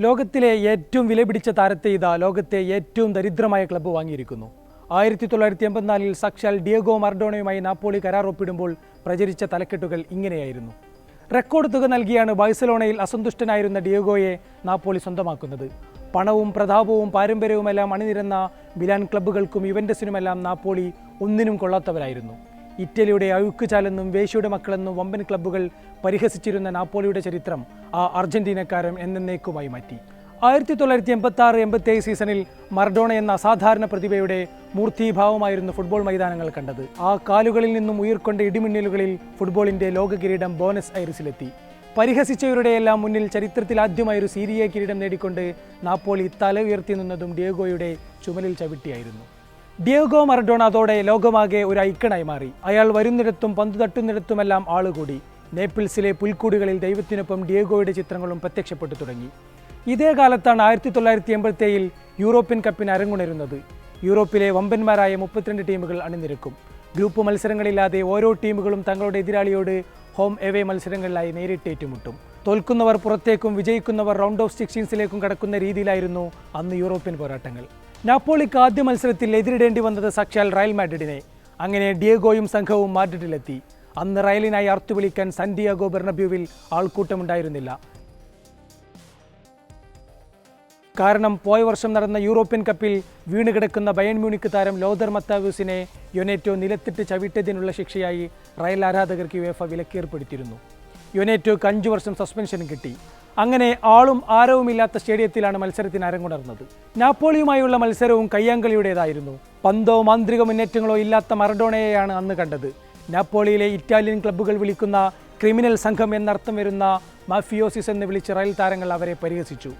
ലോകത്തിലെ ഏറ്റവും വിലപിടിച്ച താരത്തെ ഇതാ ലോകത്തെ ഏറ്റവും ദരിദ്രമായ ക്ലബ്ബ് വാങ്ങിയിരിക്കുന്നു. ആയിരത്തി തൊള്ളായിരത്തി എൺപത്തിനാലിൽ സാക്ഷാൽ ഡിയോഗോ മർഡോണയുമായി നാപ്പോളി കരാർ ഒപ്പിടുമ്പോൾ പ്രചരിച്ച തലക്കെട്ടുകൾ ഇങ്ങനെയായിരുന്നു. റെക്കോർഡ് തുക നൽകിയാണ് ബാഴ്സലോണയിൽ അസന്തുഷ്ടനായിരുന്ന ഡിയോഗോയെ നാപ്പോളി സ്വന്തമാക്കുന്നത്. പണവും പ്രതാപവും പാരമ്പര്യവുമെല്ലാം അണിനിരന്ന മിലാൻ ക്ലബ്ബുകൾക്കും ഇവന്റസിനുമെല്ലാം നാപ്പോളി ഒന്നിനും കൊള്ളാത്തവരായിരുന്നു. ഇറ്റലിയുടെ അഴുക്കുചാലെന്നും വേശിയുടെ മക്കളെന്നും വമ്പൻ ക്ലബ്ബുകൾ പരിഹസിച്ചിരുന്ന നാപ്പോളിയുടെ ചരിത്രം ആ അർജന്റീനക്കാരൻ എന്നേക്കുമായി മാറ്റി. ആയിരത്തി തൊള്ളായിരത്തി എൺപത്തി ആറ് എൺപത്തി ഏഴ് സീസണിൽ മർഡോണ എന്ന അസാധാരണ പ്രതിഭയുടെ മൂർത്തീഭാവമായിരുന്നു ഫുട്ബോൾ മൈതാനങ്ങൾ കണ്ടത്. ആ കാലുകളിൽ നിന്നും ഉയർക്കൊണ്ട ഇടിമിന്നലുകളിൽ ഫുട്ബോളിന്റെ ലോക കിരീടം ബോനസ് ഐറിസിലെത്തി. പരിഹസിച്ചവരുടെയെല്ലാം മുന്നിൽ ചരിത്രത്തിൽ ആദ്യമായി ഒരു സീരിയ കിരീടം നേടിക്കൊണ്ട് നാപ്പോളി തല ഉയർത്തി നിന്നതും ഡിയേഗോയുടെ ചുമലിൽ ചവിട്ടിയായിരുന്നു. ഡിയോഗോ മറഡോണ അതോടെ ലോകമാകെ ഒരു ഐക്കണായി മാറി. അയാൾ വരുന്നിടത്തും പന്ത് തട്ടുന്നിടത്തുമെല്ലാം ആളുകൂടി. നേപ്പിൾസിലെ പുൽക്കൂടുകളിൽ ദൈവത്തിനൊപ്പം ഡിയോഗോയുടെ ചിത്രങ്ങളും പ്രത്യക്ഷപ്പെട്ടു തുടങ്ങി. ഇതേ കാലത്താണ് ആയിരത്തി തൊള്ളായിരത്തി എൺപത്തേഴിൽ യൂറോപ്യൻ കപ്പിന് അരങ്ങുണരുന്നത്. യൂറോപ്പിലെ വമ്പന്മാരായ മുപ്പത്തിരണ്ട് ടീമുകൾ അണിനിരക്കും. ഗ്രൂപ്പ് മത്സരങ്ങളില്ലാതെ ഓരോ ടീമുകളും തങ്ങളുടെ എതിരാളിയോട് ഹോം എവേ മത്സരങ്ങളിലായി നേരിട്ട് ഏറ്റുമുട്ടും. തോൽക്കുന്നവർ പുറത്തേക്കും വിജയിക്കുന്നവർ റൗണ്ട് ഓഫ് സിക്സ്റ്റീൻസിലേക്കും കടക്കുന്ന രീതിയിലായിരുന്നു അന്ന് യൂറോപ്യൻ പോരാട്ടങ്ങൾ. നാപ്പോളിക്ക് ആദ്യ മത്സരത്തിൽ എതിരിടേണ്ടി വന്നത് സാക്ഷാൽ റയൽ മാഡ്രിഡിനെ. അങ്ങനെ ഡിയഗോയും സംഘവും മാഡ്രിഡിലെത്തി. അന്ന് റയലിനായി അർത്തുവിളിക്കാൻ സന്റിയാഗോ ബെർണബ്യൂവിൽ ആൾക്കൂട്ടമുണ്ടായിരുന്നില്ല. കാരണം പോയ വർഷം നടന്ന യൂറോപ്യൻ കപ്പിൽ വീണ് കിടക്കുന്ന ബയൺ മ്യൂണിക്ക് താരം ലോദർ മത്താവൂസിനെ യൊനേറ്റോ നിലത്തിട്ട് ചവിട്ടിയതിനുള്ള ശിക്ഷയായി റയൽ ആരാധകർക്ക് യുവേഫ വിലക്കേർപ്പെടുത്തിയിരുന്നു. യൊനേറ്റോക്ക് അഞ്ചു വർഷം സസ്പെൻഷനും കിട്ടി. അങ്ങനെ ആളും ആരവുമില്ലാത്ത സ്റ്റേഡിയത്തിലാണ് മത്സരത്തിന് അരങ്ങുണർന്നത്. നാപ്പോളിയുമായുള്ള മത്സരവും കയ്യാങ്കളിയുടേതായിരുന്നു. പന്തോ മാന്ത്രിക മുന്നേറ്റങ്ങളോ ഇല്ലാത്ത മറഡോണയെയാണ് അന്ന് കണ്ടത്. നാപ്പോളിയിലെ ഇറ്റാലിയൻ ക്ലബ്ബുകൾ വിളിക്കുന്ന ക്രിമിനൽ സംഘം എന്നർത്ഥം വരുന്ന മാഫിയോസിസ് എന്ന് വിളിച്ച് റയൽ താരങ്ങൾ അവരെ പരിഹസിച്ചു.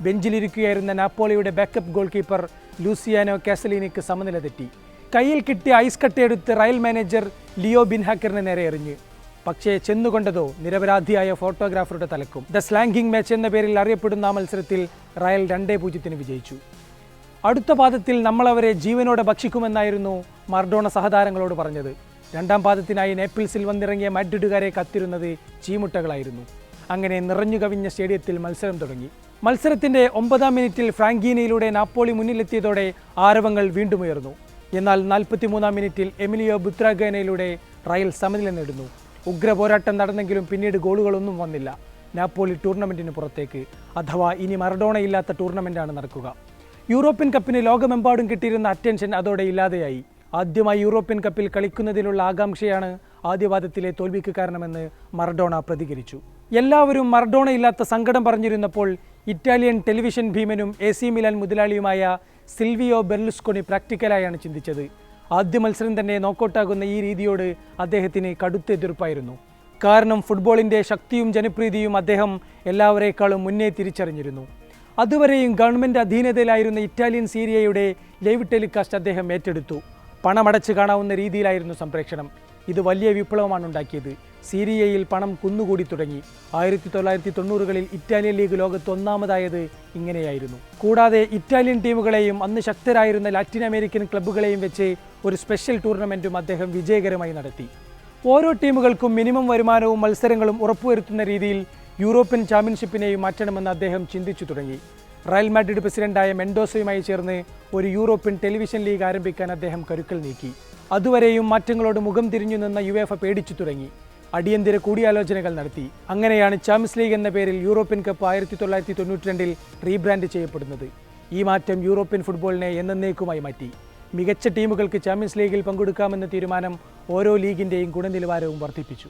ബെഞ്ചിലിരിക്കുകയായിരുന്ന നാപ്പോളിയുടെ ബാക്കപ്പ് ഗോൾ കീപ്പർ ലൂസിയാനോ കാസലിനിക്ക് സമനില തെറ്റി. കയ്യിൽ കിട്ടിയ ഐസ് കട്ടയെടുത്ത് റയൽ മാനേജർ ലിയോ ബിൻഹാക്കറിന് നേരെ എറിഞ്ഞു. പക്ഷേ ചെന്നുകൊണ്ടതോ നിരപരാധിയായ ഫോട്ടോഗ്രാഫറുടെ തലക്കും. ദ സ്ലാങ്കിംഗ് മാച്ച് എന്ന പേരിൽ അറിയപ്പെടുന്ന ആ മത്സരത്തിൽ റയൽ രണ്ടേ പൂജ്യത്തിന് വിജയിച്ചു. അടുത്ത പാദത്തിൽ നമ്മളവരെ ജീവനോടെ ഭക്ഷിക്കുമെന്നായിരുന്നു മർഡോണ സഹതാരങ്ങളോട് പറഞ്ഞത്. രണ്ടാം പാദത്തിനായി നേപ്പിൾസിൽ വന്നിറങ്ങിയ മാഡ്രിഡുകാരെ കത്തിരുന്നത് ചീമുട്ടകളായിരുന്നു. അങ്ങനെ നിറഞ്ഞു കവിഞ്ഞ സ്റ്റേഡിയത്തിൽ മത്സരം തുടങ്ങി. മത്സരത്തിന്റെ ഒമ്പതാം മിനിറ്റിൽ ഫ്രാങ്കീനയിലൂടെ നാപ്പോളി മുന്നിലെത്തിയതോടെ ആരവങ്ങൾ വീണ്ടും ഉയർന്നു എന്നാൽ നാൽപ്പത്തിമൂന്നാം മിനിറ്റിൽ എമിലിയോ ബുത്രാഗേനയിലൂടെ റയൽ സമനില നേടുന്നു. ഉഗ്ര പോരാട്ടം നടന്നെങ്കിലും പിന്നീട് ഗോളുകളൊന്നും വന്നില്ല. നാപ്പോളി ടൂർണമെന്റിന് പുറത്തേക്ക്. അഥവാ ഇനി മറഡോണയില്ലാത്ത ടൂർണമെന്റാണ് നടക്കുക. യൂറോപ്യൻ കപ്പിന് ലോകമെമ്പാടും കിട്ടിയിരുന്ന അറ്റൻഷൻ അതോടെ ഇല്ലാതെയായി. ആദ്യമായി യൂറോപ്യൻ കപ്പിൽ കളിക്കുന്നതിലുള്ള ആകാംക്ഷയാണ് ആദ്യവാദത്തിലെ തോൽവിക്ക് കാരണമെന്ന് മറഡോണ പ്രതികരിച്ചു. എല്ലാവരും മറഡോണ ഇല്ലാത്ത സങ്കടം പറഞ്ഞിരുന്നപ്പോൾ ഇറ്റാലിയൻ ടെലിവിഷൻ ഭീമനും എ സി മിലാൻ മുതലാളിയുമായ സിൽവിയോ ബെർലുസ്കോണി പ്രാക്ടിക്കലായാണ് ചിന്തിച്ചത്. ആദ്യ മത്സരം തന്നെ നോക്കൗട്ടാകുന്ന ഈ രീതിയോട് അദ്ദേഹത്തിന് കടുത്ത എതിർപ്പായിരുന്നു. കാരണം ഫുട്ബോളിന്റെ ശക്തിയും ജനപ്രീതിയും അദ്ദേഹം എല്ലാവരേക്കാളും മുന്നേ തിരിച്ചറിഞ്ഞിരുന്നു. അതുവരെയും ഗവൺമെന്റ് അധീനതയിലായിരുന്ന ഇറ്റാലിയൻ സീരിയയുടെ ലൈവ് ടെലികാസ്റ്റ് അദ്ദേഹം ഏറ്റെടുത്തു. പണമടച്ച് കാണാവുന്ന രീതിയിലായിരുന്നു സംപ്രേഷണം. ഇത് വലിയ വിപ്ലവമാണ് ഉണ്ടാക്കിയത്. സീരിയയിൽ പണം കുന്നുകൂടി തുടങ്ങി. ആയിരത്തി തൊള്ളായിരത്തി തൊണ്ണൂറുകളിൽ ഇറ്റാലിയൻ ലീഗ് ലോകത്ത് ഒന്നാമതായത് ഇങ്ങനെയായിരുന്നു. കൂടാതെ ഇറ്റാലിയൻ ടീമുകളെയും അന്ന് ശക്തരായിരുന്ന ലാറ്റിൻ അമേരിക്കൻ ക്ലബ്ബുകളെയും വെച്ച് ഒരു സ്പെഷ്യൽ ടൂർണമെന്റും അദ്ദേഹം വിജയകരമായി നടത്തി. ഓരോ ടീമുകൾക്കും മിനിമം വരുമാനവും മത്സരങ്ങളും ഉറപ്പുവരുത്തുന്ന രീതിയിൽ യൂറോപ്യൻ ചാമ്പ്യൻഷിപ്പിനെയും മാറ്റണമെന്ന് അദ്ദേഹം ചിന്തിച്ചു തുടങ്ങി. റയൽ മാഡ്രിഡ് പ്രസിഡന്റായ മെൻഡോസയുമായി ചേർന്ന് ഒരു യൂറോപ്യൻ ടെലിവിഷൻ ലീഗ് ആരംഭിക്കാൻ അദ്ദേഹം കരുക്കൾ നീക്കി. അതുവരെയും മാറ്റങ്ങളോട് മുഖം തിരിഞ്ഞു നിന്ന യുവേഫ പേടിച്ചു തുടങ്ങി. അടിയന്തര കൂടിയാലോചനകൾ നടത്തി. അങ്ങനെയാണ് ചാമ്പ്യൻസ് ലീഗ് എന്ന പേരിൽ യൂറോപ്യൻ കപ്പ് ആയിരത്തി തൊള്ളായിരത്തി തൊണ്ണൂറ്റി രണ്ടിൽ റീബ്രാൻഡ് ചെയ്യപ്പെടുന്നത്. ഈ മാറ്റം യൂറോപ്യൻ ഫുട്ബോളിനെ എന്നേക്കുമായി മാറ്റി. മികച്ച ടീമുകൾക്ക് ചാമ്പ്യൻസ് ലീഗിൽ പങ്കെടുക്കാമെന്ന തീരുമാനം ഓരോ ലീഗിന്റെയും ഗുണനിലവാരവും വർദ്ധിപ്പിച്ചു.